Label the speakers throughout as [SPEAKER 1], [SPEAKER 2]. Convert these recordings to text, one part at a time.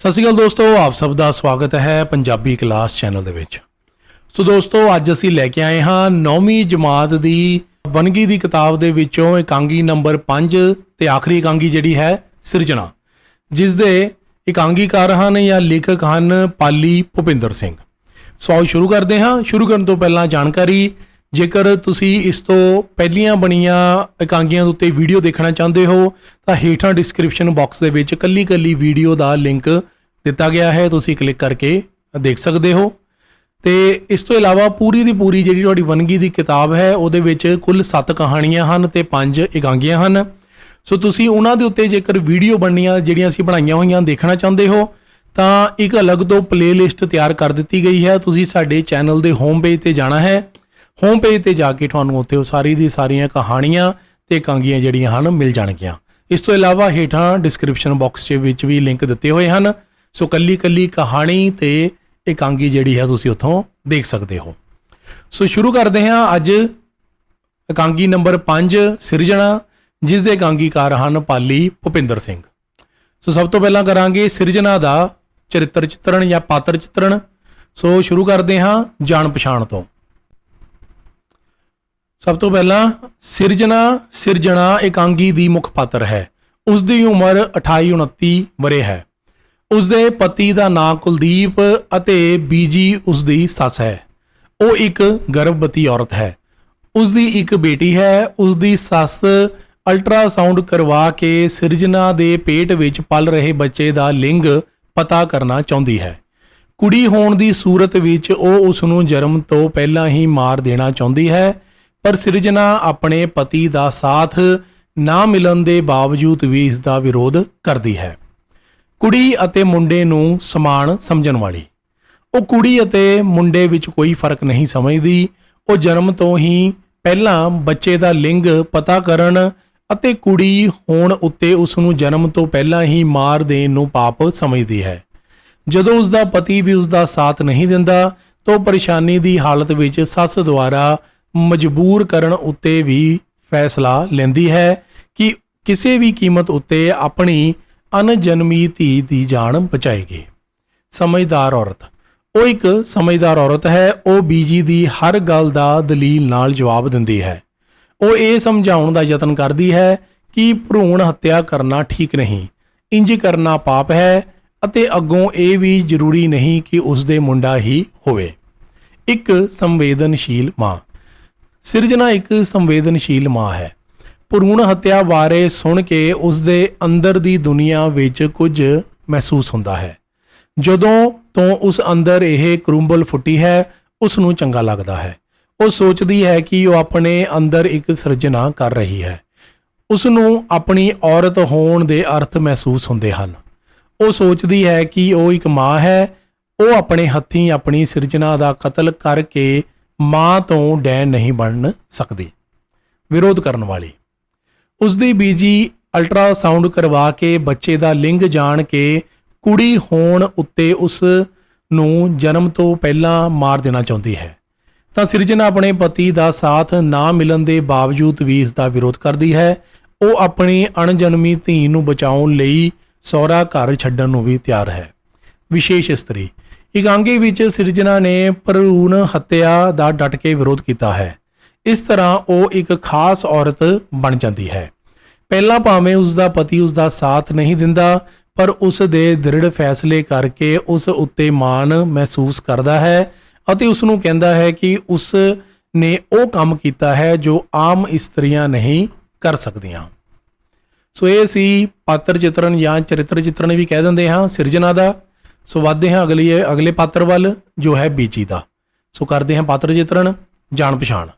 [SPEAKER 1] ਸਤਿ ਸ਼੍ਰੀ ਅਕਾਲ ਦੋਸਤੋ, ਆਪ ਸਭ ਦਾ ਸਵਾਗਤ ਹੈ ਪੰਜਾਬੀ ਕਲਾਸ ਚੈਨਲ ਦੇ ਵਿੱਚ। ਸੋ ਦੋਸਤੋ, ਅੱਜ ਅਸੀਂ ਲੈ ਕੇ ਆਏ ਹਾਂ 9ਵੀਂ ਜਮਾਤ ਦੀ ਵਨਗੀ ਦੀ ਕਿਤਾਬ ਦੇ ਵਿੱਚੋਂ ਇਕਾਂਗੀ ਨੰਬਰ 5 ਤੇ ਆਖਰੀ ਇਕਾਂਗੀ ਜਿਹੜੀ ਹੈ ਸਿਰਜਣਾ ਜਿਸ ਦੇ ਇਕਾਂਗੀਕਾਰ ਹਨ ਜਾਂ ਲੇਖਕ ਹਨ ਪਾਲੀ ਭੁਪਿੰਦਰ ਸਿੰਘ। ਸੋ ਆਓ ਸ਼ੁਰੂ ਕਰਦੇ ਹਾਂ। ਸ਼ੁਰੂ ਕਰਨ ਤੋਂ ਪਹਿਲਾਂ ਜਾਣਕਾਰੀ ਜੇਕਰ ਤੁਸੀਂ ਇਸ ਤੋਂ ਪਹਿਲੀਆਂ ਬਣੀਆਂ ਇਕਾਂਗੀਆਂ ਦੇ ਉੱਤੇ ਵੀਡੀਓ ਦੇਖਣਾ ਚਾਹੁੰਦੇ ਹੋ, ਤਾਂ ਹੇਠਾਂ ਡਿਸਕ੍ਰਿਪਸ਼ਨ ਬਾਕਸ ਦੇ ਵਿੱਚ ਕੱਲੀ-ਕੱਲੀ ਵੀਡੀਓ ਦਾ ਲਿੰਕ ਦਿੱਤਾ ਗਿਆ ਹੈ, ਤੁਸੀਂ ਕਲਿੱਕ ਕਰਕੇ ਦੇਖ ਸਕਦੇ ਹੋ। ਤੇ ਇਸ ਤੋਂ ਇਲਾਵਾ ਪੂਰੀ ਦੀ ਪੂਰੀ ਜਿਹੜੀ ਤੁਹਾਡੀ ਵਨਗੀ ਦੀ ਕਿਤਾਬ ਹੈ, ਉਹਦੇ ਵਿੱਚ ਕੁੱਲ 7 ਕਹਾਣੀਆਂ ਹਨ ਤੇ 5 ਇਕਾਂਗੀਆਂ ਹਨ। ਸੋ ਤੁਸੀਂ ਉਹਨਾਂ ਦੇ ਉੱਤੇ ਜੇਕਰ ਵੀਡੀਓ ਬਣਨੀਆਂ ਜਿਹੜੀਆਂ ਅਸੀਂ ਬਣਾਈਆਂ ਹੋਈਆਂ ਦੇਖਣਾ ਚਾਹੁੰਦੇ ਹੋ, ਤਾਂ ਇੱਕ ਅਲੱਗ ਤੋਂ ਪਲੇਲਿਸਟ ਤਿਆਰ ਕਰ ਦਿੱਤੀ ਗਈ ਹੈ। ਤੁਸੀਂ ਸਾਡੇ ਚੈਨਲ ਦੇ ਹੋਮ ਪੇਜ ਤੇ ਜਾਣਾ ਹੈ। ਹੋਮ ਪੇਜ ਤੇ ਜਾ ਕੇ ਤੁਹਾਨੂੰ ਉੱਥੇ ਉਹ ਸਾਰੀ ਦੀ ਸਾਰੀਆਂ ਕਹਾਣੀਆਂ ਤੇ ਇਕਾਂਗੀਆਂ ਜਿਹੜੀਆਂ ਹਨ, ਮਿਲ ਜਾਣਗੀਆਂ। ਇਸ ਤੋਂ ਇਲਾਵਾ ਹੇਠਾਂ ਡਿਸਕ੍ਰਿਪਸ਼ਨ ਬਾਕਸ ਦੇ ਵਿੱਚ ਵੀ ਲਿੰਕ ਦਿੱਤੇ ਹੋਏ ਹਨ। ਸੋ ਕੱਲੀ ਕੱਲੀ ਕਹਾਣੀ ਤੇ ਇਕਾਂਗੀ ਜਿਹੜੀ ਹੈ ਤੁਸੀਂ ਉੱਥੋਂ ਦੇਖ ਸਕਦੇ ਹੋ। ਸੋ ਸ਼ੁਰੂ ਕਰਦੇ ਹਾਂ ਅੱਜ ਇਕਾਂਗੀ ਨੰਬਰ 5 ਸਿਰਜਣਾ, ਜਿਸ ਦੇ ਇਕਾਂਗੀਕਾਰ ਹਨ ਪਾਲੀ ਭੁਪਿੰਦਰ ਸਿੰਘ। ਸੋ ਸਭ ਤੋਂ ਪਹਿਲਾਂ ਕਰਾਂਗੇ ਸਿਰਜਣਾ ਦਾ ਚਰਿੱਤਰ ਚਿੱਤਰਣ ਜਾਂ ਪਾਤਰ ਚਿੱਤਰਣ। ਸੋ ਸ਼ੁਰੂ ਕਰਦੇ ਹਾਂ ਜਾਣ ਪਛਾਣ ਤੋਂ। ਸਭ ਤੋਂ ਪਹਿਲਾਂ ਸਿਰਜਣਾ ਸਿਰਜਣਾ ਇਕਾਂਗੀ ਦੀ ਮੁੱਖ ਪਾਤਰ ਹੈ। ਉਸ ਦੀ ਉਮਰ 28 29 ਵਰੇ ਹੈ। ਉਸ ਦੇ ਪਤੀ ਦਾ ਨਾਂ ਕੁਲਦੀਪ ਅਤੇ ਬੀਜੀ ਉਸ ਦੀ ਸੱਸ ਹੈ। ਉਹ ਇੱਕ ਗਰਭਵਤੀ ਔਰਤ ਹੈ। ਉਸ ਦੀ ਇੱਕ ਬੇਟੀ ਹੈ। ਉਸ ਦੀ ਸੱਸ ਅਲਟਰਾਸਾਊਂਡ ਕਰਵਾ ਕੇ ਸਿਰਜਣਾ ਦੇ ਪੇਟ ਵਿੱਚ ਪਲ ਰਹੇ ਬੱਚੇ ਦਾ ਲਿੰਗ ਪਤਾ ਕਰਨਾ ਚਾਹੁੰਦੀ ਹੈ। ਕੁੜੀ ਹੋਣ ਦੀ ਸੂਰਤ ਵਿੱਚ ਉਹ ਉਸ ਨੂੰ ਜਨਮ ਤੋਂ ਪਹਿਲਾਂ ਹੀ ਮਾਰ ਦੇਣਾ ਚਾਹੁੰਦੀ ਹੈ। ਪਰ ਸਿਰਜਣਾ ਆਪਣੇ ਪਤੀ ਦਾ ਸਾਥ ਨਾ ਮਿਲਣ ਦੇ ਬਾਵਜੂਦ ਵੀ ਇਸ ਦਾ ਵਿਰੋਧ ਕਰਦੀ ਹੈ। ਕੁੜੀ ਅਤੇ ਮੁੰਡੇ ਨੂੰ ਸਮਾਨ ਸਮਝਣ ਵਾਲੀ। ਉਹ ਕੁੜੀ ਅਤੇ ਮੁੰਡੇ ਵਿੱਚ ਕੋਈ ਫ਼ਰਕ ਨਹੀਂ ਸਮਝਦੀ। ਉਹ ਜਨਮ ਤੋਂ ਹੀ ਪਹਿਲਾਂ ਬੱਚੇ ਦਾ ਲਿੰਗ ਪਤਾ ਕਰਨ ਅਤੇ ਕੁੜੀ ਹੋਣ ਉੱਤੇ ਉਸ ਨੂੰ ਜਨਮ ਤੋਂ ਪਹਿਲਾਂ ਹੀ ਮਾਰ ਦੇਣ ਨੂੰ ਪਾਪ ਸਮਝਦੀ ਹੈ। ਜਦੋਂ ਉਸ ਦਾ ਪਤੀ ਵੀ ਉਸ ਦਾ ਸਾਥ ਨਹੀਂ ਦਿੰਦਾ, ਤਾਂ ਉਹ ਪਰੇਸ਼ਾਨੀ ਦੀ ਹਾਲਤ ਵਿੱਚ ਸੱਸ ਦੁਆਰਾ ਮਜਬੂਰ ਕਰਨ ਉੱਤੇ ਵੀ ਫੈਸਲਾ ਲੈਂਦੀ ਹੈ ਕਿ ਕਿਸੇ ਵੀ ਕੀਮਤ ਉੱਤੇ ਆਪਣੀ ਅਨਜਨਮੀ ਧੀ ਦੀ ਜਾਨ ਬਚਾਏਗੀ। ਸਮਝਦਾਰ ਔਰਤ। ਉਹ ਇੱਕ ਸਮਝਦਾਰ ਔਰਤ ਹੈ। ਉਹ ਬੀਜੀ ਦੀ ਹਰ ਗੱਲ ਦਾ ਦਲੀਲ ਨਾਲ ਜਵਾਬ ਦਿੰਦੀ ਹੈ। ਉਹ ਇਹ ਸਮਝਾਉਣ ਦਾ ਯਤਨ ਕਰਦੀ ਹੈ ਕਿ ਭਰੂਣ ਹੱਤਿਆ ਕਰਨਾ ਠੀਕ ਨਹੀਂ, ਇੰਜ ਕਰਨਾ ਪਾਪ ਹੈ ਅਤੇ ਅੱਗੋਂ ਇਹ ਵੀ ਜ਼ਰੂਰੀ ਨਹੀਂ ਕਿ ਉਸ ਦੇ ਮੁੰਡਾ ਹੀ ਹੋਵੇ। ਇੱਕ ਸੰਵੇਦਨਸ਼ੀਲ ਮਾਂ। ਸਿਰਜਣਾ ਇੱਕ ਸੰਵੇਦਨਸ਼ੀਲ ਮਾਂ ਹੈ। ਭਰੂਣ ਹੱਤਿਆ ਬਾਰੇ ਸੁਣ ਕੇ ਉਸ ਦੇ ਅੰਦਰ ਦੀ ਦੁਨੀਆ ਵਿੱਚ ਕੁਝ ਮਹਿਸੂਸ ਹੁੰਦਾ ਹੈ। ਜਦੋਂ ਤੋਂ ਉਸ ਅੰਦਰ ਇਹ ਕਰੂੰਬਲ ਫੁੱਟੀ ਹੈ ਉਸ ਨੂੰ ਚੰਗਾ ਲੱਗਦਾ ਹੈ। ਉਹ ਸੋਚਦੀ ਹੈ ਕਿ ਉਹ ਆਪਣੇ ਅੰਦਰ ਇੱਕ ਸਿਰਜਣਾ ਕਰ ਰਹੀ ਹੈ। ਉਸ ਨੂੰ ਆਪਣੀ ਔਰਤ ਹੋਣ ਦੇ ਅਰਥ ਮਹਿਸੂਸ ਹੁੰਦੇ ਹਨ। ਉਹ ਸੋਚਦੀ ਹੈ ਕਿ ਉਹ ਇੱਕ ਮਾਂ ਹੈ। ਉਹ ਆਪਣੇ ਹੱਥੀਂ ਆਪਣੀ ਸਿਰਜਣਾ ਦਾ ਕਤਲ ਕਰਕੇ ਮਾਂ ਤੋਂ ਡੈਣ ਨਹੀਂ ਬਣ ਸਕਦੀ। ਵਿਰੋਧ ਕਰਨ ਵਾਲੀ। ਉਸ ਦੀ ਬੀਜੀ ਅਲਟਰਾਸਾਊਂਡ ਕਰਵਾ ਕੇ ਬੱਚੇ ਦਾ ਲਿੰਗ ਜਾਣ ਕੇ ਕੁੜੀ ਹੋਣ ਉੱਤੇ ਉਸ ਨੂੰ ਜਨਮ ਤੋਂ ਪਹਿਲਾਂ ਮਾਰ ਦੇਣਾ ਚਾਹੁੰਦੀ ਹੈ। ਤਾਂ ਸਿਰਜਣਾ ਆਪਣੇ ਪਤੀ ਦਾ ਸਾਥ ਨਾ ਮਿਲਣ ਦੇ ਬਾਵਜੂਦ ਵੀ ਇਸ ਦਾ ਵਿਰੋਧ ਕਰਦੀ ਹੈ। ਉਹ ਆਪਣੀ ਅਣਜਨਮੀ ਧੀ ਨੂੰ ਬਚਾਉਣ ਲਈ ਸਹੁਰਾ ਘਰ ਛੱਡਣ ਨੂੰ ਵੀ ਤਿਆਰ ਹੈ। ਵਿਸ਼ੇਸ਼ ਇਸਤਰੀ। ਇਕਾਂਗੀ ਵਿੱਚ ਸਿਰਜਣਾ ਨੇ ਭਰੂਣ ਹੱਤਿਆ ਦਾ ਡਟ ਕੇ ਵਿਰੋਧ ਕੀਤਾ ਹੈ। ਇਸ ਤਰ੍ਹਾਂ ਉਹ ਇੱਕ ਖਾਸ ਔਰਤ ਬਣ ਜਾਂਦੀ ਹੈ। ਪਹਿਲਾਂ ਭਾਵੇਂ ਉਸ ਦਾ ਪਤੀ ਉਸ ਦਾ ਸਾਥ ਨਹੀਂ ਦਿੰਦਾ, ਪਰ ਉਸ ਦੇ ਦ੍ਰਿੜ ਫੈਸਲੇ ਕਰਕੇ ਉਸ ਉੱਤੇ ਮਾਣ ਮਹਿਸੂਸ ਕਰਦਾ ਹੈ ਅਤੇ ਉਸ ਨੂੰ ਕਹਿੰਦਾ ਹੈ ਕਿ ਉਸ ਨੇ ਉਹ ਕੰਮ ਕੀਤਾ ਹੈ ਜੋ ਆਮ ਇਸਤਰੀਆਂ ਨਹੀਂ ਕਰ ਸਕਦੀਆਂ। ਸੋ ਇਹ ਸੀ ਪਾਤਰ ਚਿੱਤਰਨ ਜਾਂ ਚਰਿੱਤਰ ਚਿੱਤਰਨ ਵੀ ਕਹਿ ਦਿੰਦੇ ਹਾਂ, ਸਿਰਜਣਾ ਦਾ। ਸੋ ਵਧਦੇ ਹਾਂ ਅਗਲੀ ਅਗਲੇ ਪਾਤਰ ਵੱਲ, ਜੋ ਹੈ ਬੀਜੀ ਦਾ। ਸੋ ਕਰਦੇ ਹਾਂ ਪਾਤਰ ਚਿੱਤਰਨ ਜਾਣ ਪਛਾਣ।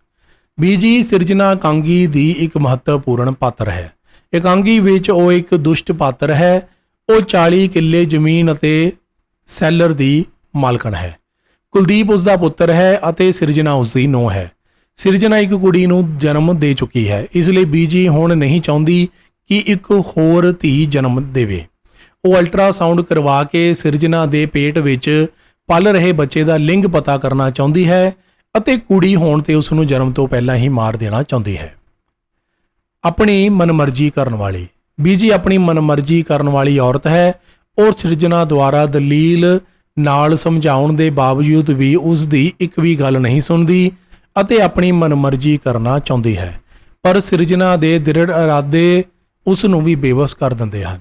[SPEAKER 1] ਬੀਜੀ ਸਿਰਜਣਾ ਕਾਂਗੀ ਦੀ ਇੱਕ ਮਹੱਤਵਪੂਰਨ ਪਾਤਰ ਹੈ। ਇਕਾਂਗੀ ਵਿੱਚ ਉਹ ਇੱਕ ਦੁਸ਼ਟ ਪਾਤਰ ਹੈ। ਉਹ 40 ਕਿੱਲੇ ਜ਼ਮੀਨ ਅਤੇ ਸੈਲਰ ਦੀ ਮਾਲਕਣ ਹੈ। ਕੁਲਦੀਪ ਉਸ ਦਾ ਪੁੱਤਰ ਹੈ ਅਤੇ ਸਿਰਜਣਾ ਉਸ ਦੀ ਨੂੰਹ ਹੈ। ਸਿਰਜਣਾ ਇੱਕ ਕੁੜੀ ਨੂੰ ਜਨਮ ਦੇ ਚੁੱਕੀ ਹੈ। ਇਸ ਲਈ ਬੀਜੀ ਹੁਣ ਨਹੀਂ ਚਾਹੁੰਦੀ ਕਿ ਇੱਕ ਹੋਰ ਧੀ ਜਨਮ ਦੇਵੇ। ਉਹ ਅਲਟਰਾਸਾਊਂਡ ਕਰਵਾ ਕੇ ਸਿਰਜਣਾ ਦੇ ਪੇਟ ਵਿੱਚ ਪਲ ਰਹੇ ਬੱਚੇ ਦਾ ਲਿੰਗ ਪਤਾ ਕਰਨਾ ਚਾਹੁੰਦੀ ਹੈ ਅਤੇ ਕੁੜੀ ਹੋਣ ਤੇ ਉਸ ਨੂੰ ਜਨਮ ਤੋਂ ਪਹਿਲਾਂ ਹੀ ਮਾਰ ਦੇਣਾ ਚਾਹੁੰਦੀ ਹੈ। ਆਪਣੀ ਮਨਮਰਜ਼ੀ ਕਰਨ ਵਾਲੀ। ਬੀਜੀ ਆਪਣੀ ਮਨਮਰਜ਼ੀ ਕਰਨ ਵਾਲੀ ਔਰਤ ਹੈ। ਔਰ ਸਿਰਜਣਾ ਦੁਆਰਾ ਦਲੀਲ ਨਾਲ ਸਮਝਾਉਣ ਦੇ ਬਾਵਜੂਦ ਵੀ ਉਸ ਦੀ ਇੱਕ ਵੀ ਗੱਲ ਨਹੀਂ ਸੁਣਦੀ ਅਤੇ ਆਪਣੀ ਮਨਮਰਜ਼ੀ ਕਰਨਾ ਚਾਹੁੰਦੀ ਹੈ। ਪਰ ਸਿਰਜਣਾ ਦੇ ਦ੍ਰਿੜ ਇਰਾਦੇ ਉਸ ਨੂੰ ਵੀ ਬੇਵਸ ਕਰ ਦਿੰਦੇ ਹਨ।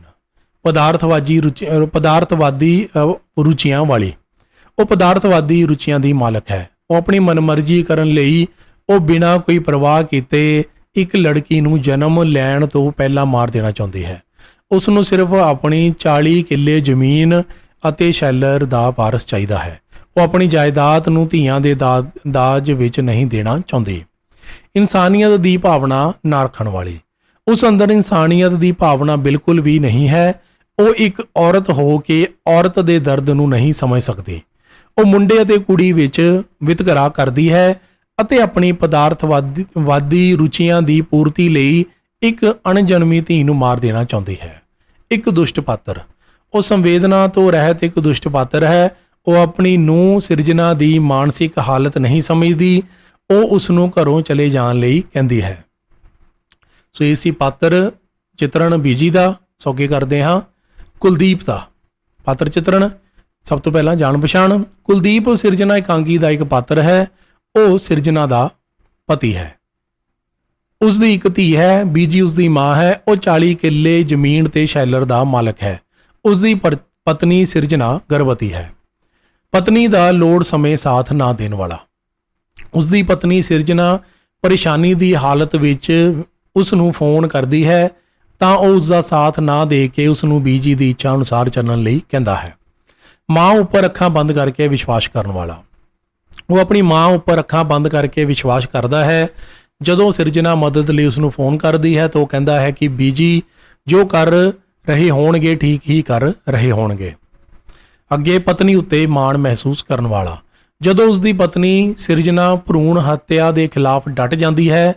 [SPEAKER 1] ਪਦਾਰਥਵਾਦੀ ਰੁਚੀ ਪਦਾਰਥਵਾਦੀ ਰੁਚੀਆਂ ਵਾਲੀ। ਉਹ ਪਦਾਰਥਵਾਦੀ ਰੁਚੀਆਂ ਦੀ ਮਾਲਕ ਹੈ। ਉਹ ਆਪਣੀ ਮਨਮਰਜ਼ੀ ਕਰਨ ਲਈ ਉਹ ਬਿਨਾਂ ਕੋਈ ਪਰਵਾਹ ਕੀਤੇ ਇੱਕ ਲੜਕੀ ਨੂੰ ਜਨਮ ਲੈਣ ਤੋਂ ਪਹਿਲਾਂ ਮਾਰ ਦੇਣਾ ਚਾਹੁੰਦੀ ਹੈ। ਉਸ ਨੂੰ ਸਿਰਫ ਆਪਣੀ 40 ਕਿੱਲੇ ਜ਼ਮੀਨ ਅਤੇ ਸ਼ੈਲਰ ਦਾ ਵਾਰਸ ਚਾਹੀਦਾ ਹੈ। ਉਹ ਆਪਣੀ ਜਾਇਦਾਦ ਨੂੰ ਧੀਆਂ ਦੇ ਦਾ- ਦਾਜ ਵਿੱਚ ਨਹੀਂ ਦੇਣਾ ਚਾਹੁੰਦੀ। ਇਨਸਾਨੀਅਤ ਦੀ ਭਾਵਨਾ ਨਾ ਰੱਖਣ ਵਾਲੀ। ਉਸ ਅੰਦਰ ਇਨਸਾਨੀਅਤ ਦੀ ਭਾਵਨਾ ਬਿਲਕੁਲ ਵੀ ਨਹੀਂ ਹੈ। ਉਹ ਇੱਕ ਔਰਤ ਹੋ ਕੇ ਔਰਤ ਦੇ ਦਰਦ ਨੂੰ ਨਹੀਂ ਸਮਝ ਸਕਦੀ। ਉਹ ਮੁੰਡੇ ਅਤੇ ਕੁੜੀ ਵਿੱਚ ਵਿਤਕਰਾ ਕਰਦੀ ਹੈ ਅਤੇ ਆਪਣੀ ਪਦਾਰਥਵਾਦੀ ਵਾਦੀ ਰੁਚੀਆਂ ਦੀ ਪੂਰਤੀ ਲਈ ਇੱਕ ਅਣਜਨਮੀ ਧੀ ਨੂੰ ਮਾਰ ਦੇਣਾ ਚਾਹੁੰਦੀ ਹੈ। ਇੱਕ ਦੁਸ਼ਟ ਪਾਤਰ। ਉਹ ਸੰਵੇਦਨਾ ਤੋਂ ਰਹਿਤ ਇੱਕ ਦੁਸ਼ਟ ਪਾਤਰ ਹੈ। ਉਹ ਆਪਣੀ ਨੂੰ ਸਿਰਜਣਾ ਦੀ ਮਾਨਸਿਕ ਹਾਲਤ ਨਹੀਂ ਸਮਝਦੀ। ਉਹ ਉਸ ਨੂੰ ਘਰੋਂ ਚਲੇ ਜਾਣ ਲਈ ਕਹਿੰਦੀ ਹੈ। ਸੋ ਇਹ ਸੀ ਪਾਤਰ ਚਿਤਰਣ ਬੀਜੀ ਦਾ। ਸੌਗੇ ਕਰਦੇ ਹਾਂ। ਕੁਲਦੀਪ ਦਾ। ਪਾਤਰ ਚਿਤਰਣ, ਸਭ ਤੋਂ ਪਹਿਲਾਂ ਜਾਣ ਪਛਾਣ, ਕੁਲਦੀਪ ਸਿਰਜਣਾ ਇਕਾਂਗੀ ਦਾ ਇੱਕ ਪਾਤਰ ਹੈ, ਉਹ ਸਿਰਜਣਾ ਦਾ ਪਤੀ ਹੈ। ਉਸ ਦੀ ਇੱਕ ਧੀ ਹੈ, ਬੀਜੀ ਉਸ ਦੀ ਮਾਂ ਹੈ, ਉਹ 40 ਕਿੱਲੇ ਜ਼ਮੀਨ ਤੇ ਸ਼ੈਲਰ ਦਾ ਮਾਲਕ ਹੈ। ਉਸ ਦੀ ਪਤਨੀ ਸਿਰਜਣਾ ਗਰਭਵਤੀ ਹੈ। ਪਤਨੀ ਦਾ ਲੋੜ ਸਮੇਂ ਸਾਥ ਨਾ ਦੇਣ ਵਾਲਾ। ਉਸ ਦੀ ਪਤਨੀ ਸਿਰਜਣਾ ਪਰੇਸ਼ਾਨੀ ਦੀ ਹਾਲਤ ਵਿੱਚ ਉਸ ਨੂੰ ਫੋਨ ਕਰਦੀ ਹੈ ਤਾਂ ਉਹ ਉਸ ਦਾ ਸਾਥ ਨਾ ਦੇ ਕੇ ਉਸ ਨੂੰ ਬੀਜੀ ਦੀ ਇੱਛਾ ਅਨੁਸਾਰ ਚੱਲਣ ਲਈ ਕਹਿੰਦਾ ਹੈ। ਮਾਂ ਉੱਪਰ ਅੱਖਾਂ ਬੰਦ ਕਰਕੇ ਵਿਸ਼ਵਾਸ ਕਰਨ ਵਾਲਾ। ਉਹ ਆਪਣੀ ਮਾਂ ਉੱਪਰ ਅੱਖਾਂ ਬੰਦ ਕਰਕੇ ਵਿਸ਼ਵਾਸ ਕਰਦਾ ਹੈ। ਜਦੋਂ ਸਿਰਜਣਾ ਮਦਦ ਲਈ ਉਸ ਨੂੰ ਫੋਨ ਕਰਦੀ ਹੈ ਤਾਂ ਉਹ ਕਹਿੰਦਾ ਹੈ ਕਿ ਬੀਜੀ, ਜੋ ਕਰ ਰਹੇ ਹੋਣਗੇ, ਠੀਕ ਹੀ ਕਰ ਰਹੇ ਹੋਣਗੇ। ਅੱਗੇ ਪਤਨੀ ਉੱਤੇ ਮਾਣ ਮਹਿਸੂਸ ਕਰਨ ਵਾਲਾ। ਜਦੋਂ ਉਸ ਦੀ ਪਤਨੀ ਸਿਰਜਣਾ ਭਰੂਣ ਹੱਤਿਆ ਦੇ ਖਿਲਾਫ ਡਟ ਜਾਂਦੀ ਹੈ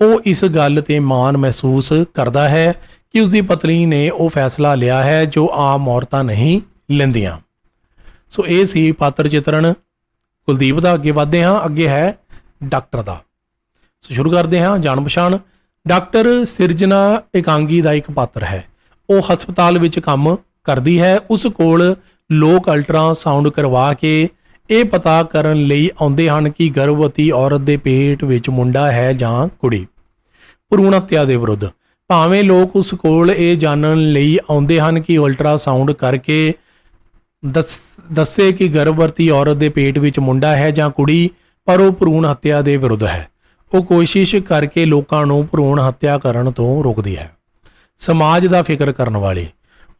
[SPEAKER 1] ਉਹ ਇਸ ਗੱਲ ਤੇ ਮਾਣ ਮਹਿਸੂਸ ਕਰਦਾ ਹੈ ਕਿ ਉਸ ਦੀ ਪਤਨੀ ਨੇ ਉਹ ਫੈਸਲਾ ਲਿਆ ਹੈ ਜੋ ਆਮ ਔਰਤਾਂ ਨਹੀਂ ਲੈਂਦੀਆਂ। ਸੋ ਇਹ ਸੀ ਪਾਤਰ ਚਿਤਰਣ। ਕੁਲਦੀਪ ਦਾ ਅੱਗੇ ਵਧਦੇ ਹਾਂ। ਅੱਗੇ ਹੈ ਡਾਕਟਰ ਦਾ। ਸੋ ਸ਼ੁਰੂ ਕਰਦੇ ਹਾਂ ਜਾਣ ਪਛਾਣ। ਡਾਕਟਰ ਸਿਰਜਣਾ ਇਕਾਂਗੀ ਦਾ ਇੱਕ ਪਾਤਰ ਹੈ। ਉਹ ਹਸਪਤਾਲ ਵਿੱਚ ਕੰਮ ਕਰਦੀ ਹੈ। ਉਸ ਕੋਲ ਲੋਕ ਅਲਟਰਾਸਾਊਂਡ ਕਰਵਾ ਕੇ ਇਹ ਪਤਾ ਕਰਨ ਲਈ ਆਉਂਦੇ ਹਨ ਕਿ ਗਰਭਵਤੀ ਔਰਤ ਦੇ ਪੇਟ ਵਿੱਚ ਮੁੰਡਾ ਹੈ ਜਾਂ ਕੁੜੀ। ਭਰੂਣ ਹੱਤਿਆ ਦੇ ਵਿਰੁੱਧ। ਭਾਵੇਂ ਲੋਕ ਉਸ ਕੋਲ ਇਹ ਜਾਣਨ ਲਈ ਆਉਂਦੇ ਹਨ ਕਿ ਅਲਟਰਾਸਾਊਂਡ ਕਰਕੇ ਦੱਸ, ਦੱਸੇ ਕਿ ਗਰਭਵਤੀ ਔਰਤ ਦੇ ਪੇਟ ਵਿੱਚ ਮੁੰਡਾ ਹੈ ਜਾਂ ਕੁੜੀ, ਪਰ ਉਹ ਭਰੂਣ ਹੱਤਿਆ ਦੇ ਵਿਰੁੱਧ ਹੈ। ਉਹ ਕੋਸ਼ਿਸ਼ ਕਰਕੇ ਲੋਕਾਂ ਨੂੰ ਭਰੂਣ ਹੱਤਿਆ ਕਰਨ ਤੋਂ ਰੋਕਦੀ ਹੈ। ਸਮਾਜ ਦਾ ਫਿਕਰ ਕਰਨ ਵਾਲੀ।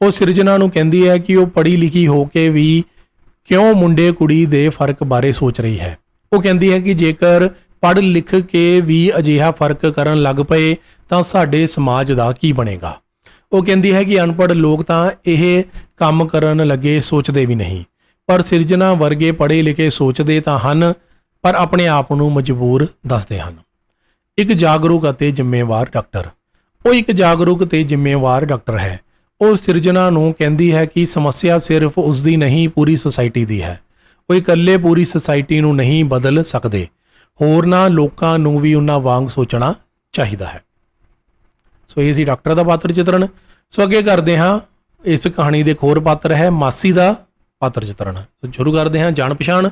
[SPEAKER 1] ਉਹ ਸਿਰਜਣਾ ਨੂੰ ਕਹਿੰਦੀ ਹੈ ਕਿ ਉਹ ਪੜ੍ਹੀ ਲਿਖੀ ਹੋ ਕੇ ਵੀ ਕਿਉਂ ਮੁੰਡੇ ਕੁੜੀ ਦੇ ਫ਼ਰਕ ਬਾਰੇ ਸੋਚ ਰਹੀ ਹੈ? ਉਹ ਕਹਿੰਦੀ ਹੈ ਕਿ ਜੇਕਰ ਪੜ੍ਹ ਲਿਖ ਕੇ ਵੀ ਅਜਿਹਾ ਫ਼ਰਕ ਕਰਨ ਲੱਗ ਪਏ, ਤਾਂ ਸਾਡੇ ਸਮਾਜ ਦਾ ਕੀ ਬਣੇਗਾ? ਉਹ ਕਹਿੰਦੀ ਹੈ ਕਿ ਅਨਪੜ੍ਹ ਲੋਕ ਤਾਂ ਇਹ ਕੰਮ ਕਰਨ ਲੱਗੇ ਸੋਚਦੇ ਵੀ ਨਹੀਂ, ਪਰ ਸਿਰਜਣਾ ਵਰਗੇ ਪੜ੍ਹੇ ਲਿਖੇ ਸੋਚਦੇ ਤਾਂ ਹਨ, ਪਰ ਆਪਣੇ ਆਪ ਨੂੰ ਮਜਬੂਰ ਦੱਸਦੇ ਹਨ। ਇੱਕ ਜਾਗਰੂਕ ਅਤੇ ਜ਼ਿੰਮੇਵਾਰ ਡਾਕਟਰ। ਉਹ ਇੱਕ ਜਾਗਰੂਕ ਤੇ ਜ਼ਿੰਮੇਵਾਰ ਡਾਕਟਰ ਹੈ। ਉਹ ਸਿਰਜਣਾ ਨੂੰ ਕਹਿੰਦੀ ਹੈ ਕਿ ਸਮੱਸਿਆ ਸਿਰਫ ਉਸ ਦੀ ਨਹੀਂ, ਪੂਰੀ ਸੁਸਾਇਟੀ ਦੀ ਹੈ। ਉਹ ਇਕੱਲੇ ਪੂਰੀ ਸੁਸਾਇਟੀ ਨੂੰ ਨਹੀਂ ਬਦਲ ਸਕਦੇ। ਹੋਰਨਾਂ ਲੋਕਾਂ ਨੂੰ ਵੀ ਉਹਨਾਂ ਵਾਂਗ ਸੋਚਣਾ ਚਾਹੀਦਾ ਹੈ। ਸੋ ਇਹ ਸੀ ਡਾਕਟਰ ਦਾ ਪਾਤਰ ਚਿਤਰਣ। ਸੋ ਅੱਗੇ ਕਰਦੇ ਹਾਂ। ਇਸ ਕਹਾਣੀ ਦੇ ਇੱਕ ਹੋਰ ਪਾਤਰ ਹੈ ਮਾਸੀ ਦਾ ਪਾਤਰ ਚਿਤਰਣ। ਸੋ ਸ਼ੁਰੂ ਕਰਦੇ ਹਾਂ ਜਾਣ ਪਛਾਣ।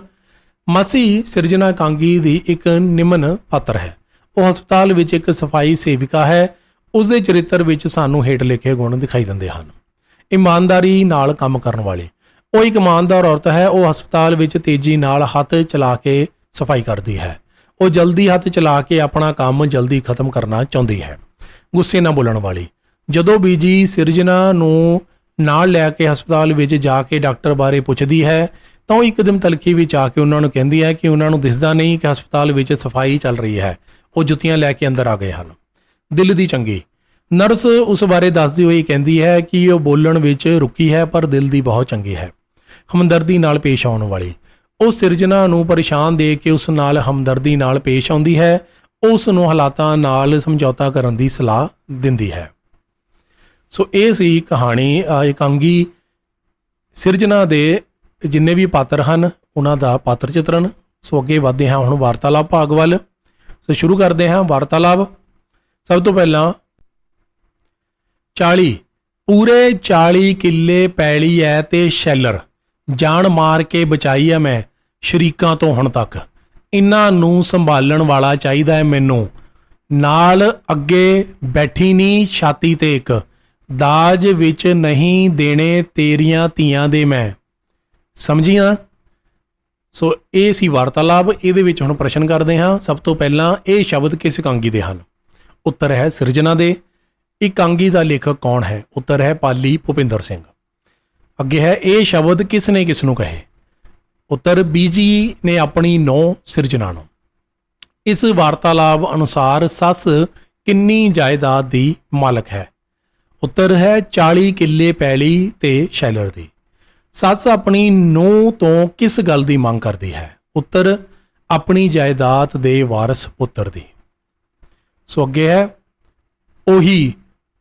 [SPEAKER 1] ਮਾਸੀ ਸਿਰਜਣਾ ਕਾਂਗੀ ਦੀ ਇੱਕ ਨਿਮਨ ਪਾਤਰ ਹੈ। ਉਹ ਹਸਪਤਾਲ ਵਿੱਚ ਇੱਕ ਸਫ਼ਾਈ ਸੇਵਿਕਾ ਹੈ। ਉਸ ਦੇ ਚਰਿੱਤਰ ਵਿੱਚ ਸਾਨੂੰ ਹੇਠ ਲਿਖੇ ਗੁਣ ਦਿਖਾਈ ਦਿੰਦੇ ਹਨ। ਇਮਾਨਦਾਰੀ ਨਾਲ ਕੰਮ ਕਰਨ ਵਾਲੇ। ਉਹ ਇੱਕ ਇਮਾਨਦਾਰ ਔਰਤ ਹੈ, ਉਹ ਹਸਪਤਾਲ ਵਿੱਚ ਤੇਜ਼ੀ ਨਾਲ ਹੱਥ ਚਲਾ ਕੇ ਸਫ਼ਾਈ ਕਰਦੀ ਹੈ। ਉਹ ਜਲਦੀ ਹੱਥ ਚਲਾ ਕੇ ਆਪਣਾ ਕੰਮ ਜਲਦੀ ਖਤਮ ਕਰਨਾ ਚਾਹੁੰਦੀ ਹੈ। ਗੁੱਸੇ ਨਾਲ ਬੋਲਣ ਵਾਲੀ। ਜਦੋਂ ਬੀਜੀ ਸਿਰਜਣਾ ਨੂੰ ਨਾਲ ਲੈ ਕੇ ਹਸਪਤਾਲ ਵਿੱਚ ਜਾ ਕੇ ਡਾਕਟਰ ਬਾਰੇ ਪੁੱਛਦੀ ਹੈ, ਤਾਂ ਉਹ ਇੱਕਦਮ ਤਲਖੀ ਵਿੱਚ ਆ ਕੇ ਉਹਨਾਂ ਨੂੰ ਕਹਿੰਦੀ ਹੈ ਕਿ ਉਹਨਾਂ ਨੂੰ ਦਿਸਦਾ ਨਹੀਂ ਕਿ ਹਸਪਤਾਲ ਵਿੱਚ ਸਫ਼ਾਈ ਚੱਲ ਰਹੀ ਹੈ। ਉਹ ਜੁੱਤੀਆਂ ਲੈ ਕੇ ਅੰਦਰ ਆ ਗਏ ਹਨ। ਦਿਲ ਦੀ ਚੰਗੀ। ਨਰਸ ਉਸ ਬਾਰੇ ਦੱਸਦੀ ਹੋਈ ਕਹਿੰਦੀ ਹੈ ਕਿ ਉਹ ਬੋਲਣ ਵਿੱਚ ਰੁਕੀ ਹੈ, ਪਰ ਦਿਲ ਦੀ ਬਹੁਤ ਚੰਗੀ ਹੈ। ਹਮਦਰਦੀ ਨਾਲ ਪੇਸ਼ ਆਉਣ ਵਾਲੀ। ਉਹ ਸਿਰਜਣਾ ਨੂੰ ਪਰੇਸ਼ਾਨ ਦੇ ਕੇ ਉਸ ਨਾਲ ਹਮਦਰਦੀ ਨਾਲ ਪੇਸ਼ ਆਉਂਦੀ ਹੈ। ਉਸ ਨੂੰ ਹਾਲਾਤਾਂ ਨਾਲ ਸਮਝੌਤਾ ਕਰਨ ਦੀ ਸਲਾਹ ਦਿੰਦੀ ਹੈ। ਸੋ ਇਹ ਸੀ ਕਹਾਣੀ ਇਕਾਂਗੀ ਸਿਰਜਣਾ ਦੇ ਜਿੰਨੇ ਵੀ ਪਾਤਰ ਹਨ, ਉਹਨਾਂ ਦਾ ਪਾਤਰ ਚਿਤਰਣ ਸੋ ਅੱਗੇ ਵਧਦੇ ਹਾਂ ਹੁਣ ਵਾਰਤਾਲਾਪ ਭਾਗ ਵੱਲ। ਸੋ ਸ਼ੁਰੂ ਕਰਦੇ ਹਾਂ ਵਾਰਤਾਲਾਪ। ਸਭ ਤੋਂ ਪਹਿਲਾਂ 40 ਪੂਰੇ 40 ਕਿੱਲੇ ਪੈਲੀ ਐ ਤੇ ਸ਼ੈਲਰ। ਜਾਨ ਮਾਰ ਕੇ ਬਚਾਈ ਐ ਮੈਂ ਸ਼ਰੀਕਾਂ ਤੋਂ ਹੁਣ ਤੱਕ। ਇਹਨਾਂ ਨੂੰ ਸੰਭਾਲਣ ਵਾਲਾ ਚਾਹੀਦਾ ਹੈ ਮੈਨੂੰ। ਨਾਲ ਅੱਗੇ ਬੈਠੀ ਨਹੀਂ ਛਾਤੀ ਤੇ ਇੱਕ। ਦਾਜ ਵਿੱਚ ਨਹੀਂ ਦੇਣੇ ਤੇਰੀਆਂ ਧੀਆਂ ਦੇ ਮੈਂ। ਸਮਝੀਆਂ ਸੋ, ਇਹ ਸੀ ਵਾਰਤਾਲਾਪ। ਇਹਦੇ ਵਿੱਚ ਹੁਣ ਪ੍ਰਸ਼ਨ ਕਰਦੇ ਹਾਂ। ਸਭ ਤੋਂ ਪਹਿਲਾਂ ਇਹ ਸ਼ਬਦ ਕਿਸ ਇਕਾਂਗੀ ਦੇ ਹਨ? ਉੱਤਰ ਹੈ ਸਿਰਜਣਾ ਦੇ। ਇਕਾਂਗੀ ਦਾ ਲੇਖਕ ਕੌਣ ਹੈ? ਉੱਤਰ ਹੈ ਪਾਲੀ ਭੁਪਿੰਦਰ ਸਿੰਘ। ਅੱਗੇ ਹੈ, ਇਹ ਸ਼ਬਦ ਕਿਸ ਨੇ ਕਿਸ ਨੂੰ ਕਹੇ? ਉੱਤਰ, ਬੀਜੀ ਨੇ ਆਪਣੀ ਨੌ ਸਿਰਜਣਾ ਨੂੰ। ਇਸ ਵਾਰਤਾਲਾਪ ਅਨੁਸਾਰ ਸੱਸ ਕਿੰਨੀ ਜਾਇਦਾਦ ਦੀ ਮਾਲਕ ਹੈ? ਉੱਤਰ ਹੈ 40 ਕਿੱਲੇ ਪੈਲੀ ਤੇ ਸ਼ੈਲਰ ਦੀ। ਸੱਸ ਆਪਣੀ ਨੂੰਹ ਤੋਂ ਕਿਸ ਗੱਲ ਦੀ ਮੰਗ ਕਰਦੀ ਹੈ? ਉੱਤਰ, ਆਪਣੀ ਜਾਇਦਾਦ ਦੇ ਵਾਰਸ ਪੁੱਤਰ ਦੀ। ਸੋ ਅੱਗੇ ਹੈ, ਉਹੀ,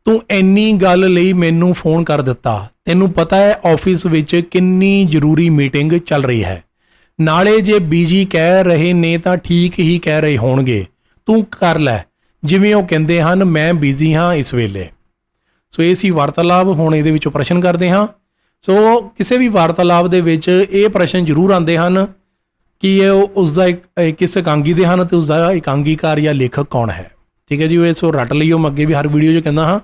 [SPEAKER 1] ਤੂੰ ਇੰਨੀ ਗੱਲ ਲਈ ਮੈਨੂੰ ਫੋਨ ਕਰ ਦਿੱਤਾ। ਤੈਨੂੰ ਪਤਾ ਹੈ ਆਫਿਸ ਵਿੱਚ ਕਿੰਨੀ ਜ਼ਰੂਰੀ ਮੀਟਿੰਗ ਚੱਲ ਰਹੀ ਹੈ। ਨਾਲੇ ਜੇ ਬੀਜੀ ਕਹਿ ਰਹੇ ਨੇ ਤਾਂ ਠੀਕ ਹੀ ਕਹਿ ਰਹੇ ਹੋਣਗੇ। ਤੂੰ ਕਰ ਲੈ, ਜਿਵੇਂ ਉਹ ਕਹਿੰਦੇ ਹਨ, ਮੈਂ ਬਿਜ਼ੀ ਹਾਂ ਇਸ ਵੇਲੇ। ਸੋ ਇਹ ਸੀ ਵਾਰਤਾਲਾਪ, ਹੁਣ ਇਹਦੇ ਵਿੱਚੋਂ ਪ੍ਰਸ਼ਨ ਕਰਦੇ ਹਾਂ। ਸੋ ਕਿਸੇ ਵੀ ਵਾਰਤਾਲਾਪ ਦੇ ਵਿੱਚ ਇਹ ਪ੍ਰਸ਼ਨ ਜ਼ਰੂਰ ਆਉਂਦੇ ਹਨ ਕਿ ਇਹ ਉਹ- ਉਸ ਦਾ ਇੱਕ- ਕਿਸ ਇਕਾਂਗੀ ਦੇ ਹਨ ਤੇ ਉਸ ਦਾ ਇਕਾਂਗੀਕਾਰ ਜਾਂ ਲੇਖਕ ਕੌਣ ਹੈ? ਠੀਕ ਹੈ ਜੀ, ਉਹ ਸੋ ਰੱਟ ਲਈਓ, ਮੈਂ ਅੱਗੇ ਵੀ ਹਰ ਵੀਡੀਓ 'ਚ ਕਹਿੰਦਾ ਹਾਂ।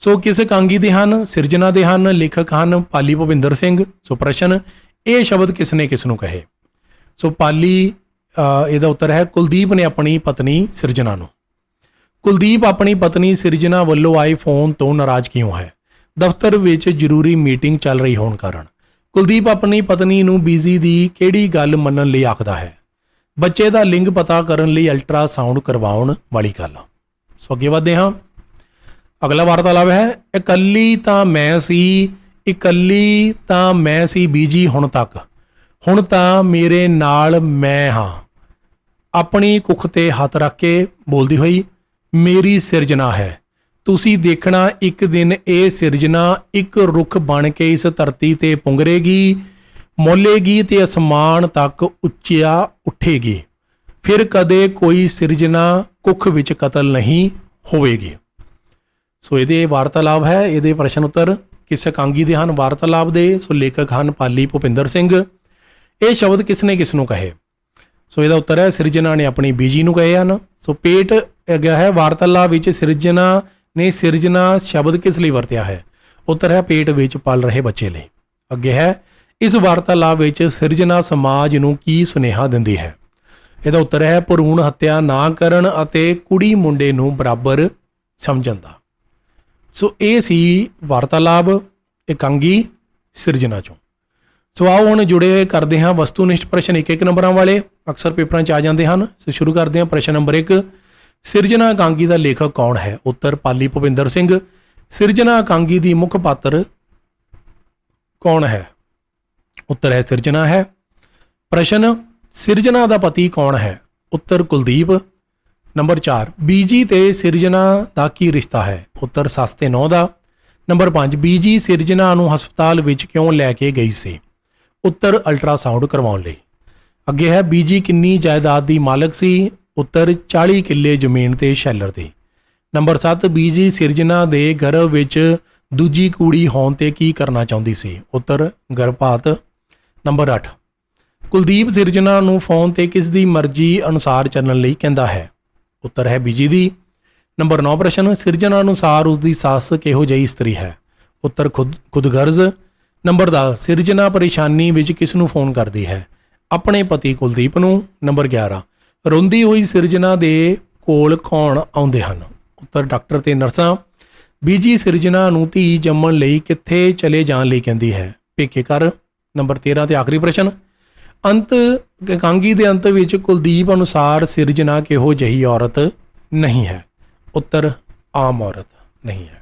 [SPEAKER 1] ਸੋ ਕਿਸ ਕਾਂਗੀ ਦੇ ਹਨ? ਸਿਰਜਣਾ ਦੇ ਹਨ, ਲੇਖਕ ਹਨ, ਪਾਲੀ ਭੁਪਿੰਦਰ ਸਿੰਘ, ਸੋ ਪ੍ਰਸ਼ਨ, ਇਹ ਸ਼ਬਦ ਕਿਸ ਨੇ ਕਿਸ ਨੂੰ ਕਹੇ? ਸੋ ਪਾਲੀ ਇਹਦਾ ਉੱਤਰ ਹੈ, ਕੁਲਦੀਪ ਨੇ ਆਪਣੀ ਪਤਨੀ ਸਿਰਜਣਾ ਨੂੰ। ਕੁਲਦੀਪ ਆਪਣੀ ਪਤਨੀ ਸਿਰਜਣਾ ਵੱਲੋਂ ਆਏ ਫੋਨ ਤੋਂ ਨਾਰਾਜ਼ ਕਿਉਂ ਹੈ? ਦਫ਼ਤਰ ਵਿੱਚ ਜ਼ਰੂਰੀ ਮੀਟਿੰਗ ਚੱਲ ਰਹੀ ਹੋਣ ਕਾਰਨ। ਕੁਲਦੀਪ ਆਪਣੀ ਪਤਨੀ ਨੂੰ ਬੀਜ਼ੀ ਦੀ ਕਿਹੜੀ ਗੱਲ ਮੰਨਣ ਲਈ ਆਖਦਾ ਹੈ? ਬੱਚੇ ਦਾ ਲਿੰਗ ਪਤਾ ਕਰਨ ਲਈ ਅਲਟਰਾਸਾਊਂਡ ਕਰਵਾਉਣ ਵਾਲੀ ਗੱਲ। ਸੋ ਅੱਗੇ ਵਧਦੇ ਹਾਂ। ਅਗਲਾ ਵਾਰਤਾਲਾਪ ਹੈ, ਇਕੱਲੀ ਤਾਂ ਮੈਂ ਸੀ, ਇਕੱਲੀ ਤਾਂ ਮੈਂ ਸੀ ਬੀਜੀ ਹੁਣ ਤੱਕ। ਹੁਣ ਤਾਂ ਮੇਰੇ ਨਾਲ ਮੈਂ ਹਾਂ। ਆਪਣੀ ਕੁੱਖ ਤੇ ਹੱਥ ਰੱਖ ਕੇ ਬੋਲਦੀ ਹੋਈ, ਮੇਰੀ ਸਿਰਜਣਾ ਹੈ। ਤੁਸੀਂ ਦੇਖਣਾ ਇੱਕ ਦਿਨ ਇਹ ਸਿਰਜਣਾ, ਇੱਕ ਰੁੱਖ ਬਣ ਕੇ ਇਸ ਧਰਤੀ ਤੇ ਪੁੰਗਰੇਗੀ, ਮੋਲੇਗੀ ਤੇ ਅਸਮਾਨ ਤੱਕ ਉੱਚਿਆ ਉੱਠੇਗੀ। ਫਿਰ ਕਦੇ ਕੋਈ ਸਿਰਜਣਾ ਕੁੱਖ ਵਿੱਚ ਕਤਲ ਨਹੀਂ ਹੋਵੇਗੀ। ਸੋ ਇਹਦੇ ਵਾਰਤਾਲਾਪ ਹੈ, ਇਹਦੇ ਪ੍ਰਸ਼ਨ ਉੱਤਰ ਕਿਸ ਇਕਾਂਗੀ ਦੇ ਹਨ ਵਾਰਤਾਲਾਪ ਦੇ? ਸੋ ਲੇਖਕ ਹਨ ਪਾਲੀ ਭੁਪਿੰਦਰ ਸਿੰਘ। ਇਹ ਸ਼ਬਦ ਕਿਸ ਨੇ ਕਿਸ ਨੂੰ ਕਹੇ? ਸੋ ਇਹਦਾ ਉੱਤਰ ਹੈ, ਸਿਰਜਣਾ ਨੇ ਆਪਣੀ ਬੀਜੀ ਨੂੰ ਕਹੇ ਹਨ। ਸੋ ਪੇਟ ਹੈਗਾ ਹੈ ਵਾਰਤਾਲਾਪ ਵਿੱਚ, ਸਿਰਜਣਾ ਨੇ ਸਿਰਜਣਾ ਸ਼ਬਦ ਕਿਸ ਲਈ ਵਰਤਿਆ ਹੈ? ਉੱਤਰ ਹੈ, ਪੇਟ ਵਿੱਚ ਪਲ ਰਹੇ ਬੱਚੇ ਲਈ। ਅੱਗੇ ਹੈ, ਇਸ ਵਾਰਤਾਲਾਪ ਵਿੱਚ ਸਿਰਜਣਾ ਸਮਾਜ ਨੂੰ ਕੀ ਸੁਨੇਹਾ ਦਿੰਦੀ ਹੈ? ਇਹਦਾ ਉੱਤਰ ਹੈ, ਭਰੂਣ ਹੱਤਿਆ ਨਾ ਕਰਨ ਅਤੇ ਕੁੜੀ ਮੁੰਡੇ ਨੂੰ ਬਰਾਬਰ ਸਮਝਣ ਦਾ। ਸੋ ਇਹ ਸੀ ਵਾਰਤਾਲਾਪ, ਇਕਾਂਗੀ ਸਿਰਜਣਾ ਚੋਂ। ਸੋ ਆਓ ਹੁਣ ਜੁੜੇ ਕਰਦੇ ਹਾਂ ਵਸਤੂਨਿਸ਼ਟ ਪ੍ਰਸ਼ਨ ਇੱਕ ਇੱਕ ਨੰਬਰਾਂ ਵਾਲੇ। ਅਕਸਰ ਪੇਪਰਾਂ 'ਚ ਆ ਜਾਂਦੇ ਹਨ। ਸੋ ਸ਼ੁਰੂ ਕਰਦੇ ਹਾਂ ਪ੍ਰਸ਼ਨ ਨੰਬਰ 1 ਸਿਰਜਣਾ ਇਕਾਂਗੀ ਦਾ ਲੇਖਕ ਕੌਣ ਹੈ? ਉੱਤਰ ਪਾਲੀ ਭੁਪਿੰਦਰ ਸਿੰਘ। ਸਿਰਜਣਾ ਇਕਾਂਗੀ ਦੀ ਮੁੱਖ ਪਾਤਰ ਕੌਣ ਹੈ? ਉੱਤਰ ਹੈ, ਸਿਰਜਣਾ ਹੈ। ਪ੍ਰਸ਼ਨ ਸਿਰਜਣਾ ਦਾ ਪਤੀ ਕੌਣ ਹੈ? ਉੱਤਰ ਕੁਲਦੀਪ। ਨੰਬਰ 4 ਬੀਜੀ ਤੇ ਸਿਰਜਣਾ ਦਾ ਕੀ ਰਿਸ਼ਤਾ ਹੈ? ਉੱਤਰ ਸੱਸ ਤੇ ਨੌ ਦਾ। ਨੰਬਰ 5 ਬੀਜੀ ਸਿਰਜਣਾ ਨੂੰ ਹਸਪਤਾਲ ਵਿੱਚ ਕਿਉਂ ਲੈ ਕੇ ਗਈ ਸੀ? ਉੱਤਰ ਅਲਟਰਾਸਾਊਂਡ ਕਰਵਾਉਣ ਲਈ। ਅੱਗੇ ਹੈ, ਬੀਜੀ ਕਿੰਨੀ ਜਾਇਦਾਦ ਦੀ ਮਾਲਕ ਸੀ? ਉੱਤਰ 40 ਕਿੱਲੇ ਜ਼ਮੀਨ ਤੇ ਸ਼ੈਲਰ ਦੀ ਨੰਬਰ 7 ਬੀਜੀ ਸਿਰਜਣਾ ਦੇ ਗਰਭ ਵਿੱਚ ਦੂਜੀ ਕੁੜੀ ਹੋਣ ਤੇ ਕੀ ਕਰਨਾ ਚਾਹੁੰਦੀ ਸੀ? ਉੱਤਰ ਗਰਭਪਾਤ। ਨੰਬਰ 8 ਕੁਲਦੀਪ ਸਿਰਜਣਾ ਨੂੰ ਫੋਨ ਤੇ ਕਿਸ ਦੀ ਮਰਜ਼ੀ ਅਨੁਸਾਰ ਚੱਲਣ ਲਈ ਕਹਿੰਦਾ ਹੈ। ਉੱਤਰ ਹੈ ਬੀਜੀ ਦੀ। ਨੰਬਰ 9 ਪ੍ਰਸ਼ਨ, ਸਿਰਜਣਾ ਅਨੁਸਾਰ ਉਸ ਦੀ ਸੱਸ ਕਿਹੋ ਜਿਹੀ ਇਸਤਰੀ ਹੈ? ਉੱਤਰ ਖੁਦ ਖੁਦਗਰਜ਼ ਨੰਬਰ 10 ਸਿਰਜਣਾ ਪਰੇਸ਼ਾਨੀ ਵਿੱਚ ਕਿਸ ਨੂੰ ਫੋਨ ਕਰਦੀ ਹੈ? ਆਪਣੇ ਪਤੀ ਕੁਲਦੀਪ ਨੂੰ। ਨੰਬਰ 11 ਰੋਂਦੀ ਹੋਈ ਸਿਰਜਣਾ ਦੇ ਕੋਲ ਕੌਣ ਆਉਂਦੇ ਹਨ? ਉੱਤਰ ਡਾਕਟਰ ਤੇ ਨਰਸਾਂ। ਬੀਜੀ, ਸਿਰਜਣਾ ਨੂੰ ਧੀ ਜੰਮਣ ਲਈ ਕਿੱਥੇ ਚਲੇ ਜਾਣ ਲਈ ਕਹਿੰਦੀ ਹੈ? ਪੇਕੇ ਕਰ ਨੰਬਰ 13 ਤੇ ਆਖਰੀ ਪ੍ਰਸ਼ਨ ਅੰਤ, ਕਾਂਗੀ ਦੇ ਅੰਤ ਵਿੱਚ ਕੁਲਦੀਪ ਅਨੁਸਾਰ ਸਿਰਜਣਾ ਕਿਹੋ ਜਿਹੀ ਔਰਤ ਨਹੀਂ ਹੈ। ਉੱਤਰ, ਆਮ ਔਰਤ ਨਹੀਂ ਹੈ।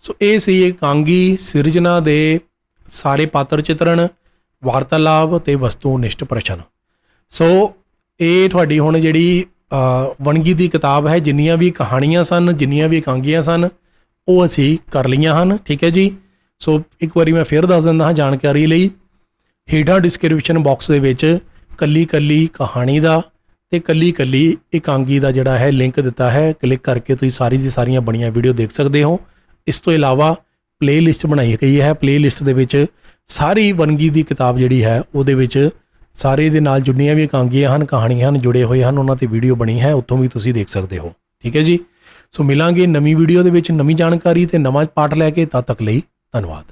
[SPEAKER 1] ਸੋ ਇਹ ਸੀ ਇਕਾਂਗੀ ਸਿਰਜਣਾ ਦੇ ਸਾਰੇ ਪਾਤਰ ਚਿਤਰਣ, ਵਾਰਤਾਲਾਪ ਤੇ ਵਸਤੂਨਿਸ਼ਟ ਪ੍ਰਸ਼ਨ। ਸੋ ਇਹ ਤੁਹਾਡੀ ਹੁਣ ਜਿਹੜੀ ਵਣਗੀ ਦੀ ਕਿਤਾਬ ਹੈ, ਜਿੰਨੀਆਂ ਵੀ ਕਹਾਣੀਆਂ ਸਨ, ਜਿੰਨੀਆਂ ਵੀ ਇਕਾਂਗੀਆਂ ਸਨ, ਉਹ ਅਸੀਂ ਕਰ ਲਈਆਂ ਹਨ, ਠੀਕ ਹੈ ਜੀ? ਸੋ ਇੱਕ ਵਾਰੀ ਮੈਂ ਫਿਰ ਦੱਸ ਦਿੰਦਾ ਹਾਂ ਜਾਣਕਾਰੀ ਲਈ। ਹੇਠਾਂ ਡਿਸਕ੍ਰਿਪਸ਼ਨ ਬਾਕਸ ਦੇ ਵਿੱਚ ਕੱਲੀ ਕੱਲੀ ਕਹਾਣੀ ਦਾ ਤੇ ਕੱਲੀ ਕੱਲੀ ਇਕਾਂਗੀ ਦਾ ਜਿਹੜਾ ਹੈ ਲਿੰਕ ਦਿੱਤਾ ਹੈ। ਕਲਿੱਕ ਕਰਕੇ ਤੁਸੀਂ ਸਾਰੀ ਦੀ ਸਾਰੀਆਂ ਬਣੀਆਂ ਵੀਡੀਓ ਦੇਖ ਸਕਦੇ ਹੋ। ਇਸ ਤੋਂ ਇਲਾਵਾ ਪਲੇਲਿਸਟ ਬਣਾਈ ਗਈ ਹੈ। ਪਲੇਲਿਸਟ ਦੇ ਵਿੱਚ ਸਾਰੀ ਵੰਨਗੀ ਦੀ ਕਿਤਾਬ ਜਿਹੜੀ ਹੈ, ਉਹਦੇ ਵਿੱਚ ਸਾਰੇ ਦੇ ਨਾਲ ਜੁੜੀਆਂ ਵੀ ਇਕਾਂਗੀਆਂ ਹਨ, ਕਹਾਣੀਆਂ ਹਨ, ਜੁੜੇ ਹੋਏ ਹਨ, ਉਹਨਾਂ ਤੇ ਵੀਡੀਓ ਬਣੀ ਹੈ। ਉੱਥੋਂ ਵੀ ਤੁਸੀਂ ਦੇਖ ਸਕਦੇ ਹੋ। ਠੀਕ ਹੈ ਜੀ? ਸੋ ਮਿਲਾਂਗੇ ਨਵੀਂ ਵੀਡੀਓ ਦੇ ਵਿੱਚ ਨਵੀਂ ਜਾਣਕਾਰੀ ਤੇ ਨਵਾਂ ਪਾਠ ਲੈ ਕੇ, ਤਦ ਤੱਕ ਲਈ ਧੰਨਵਾਦ।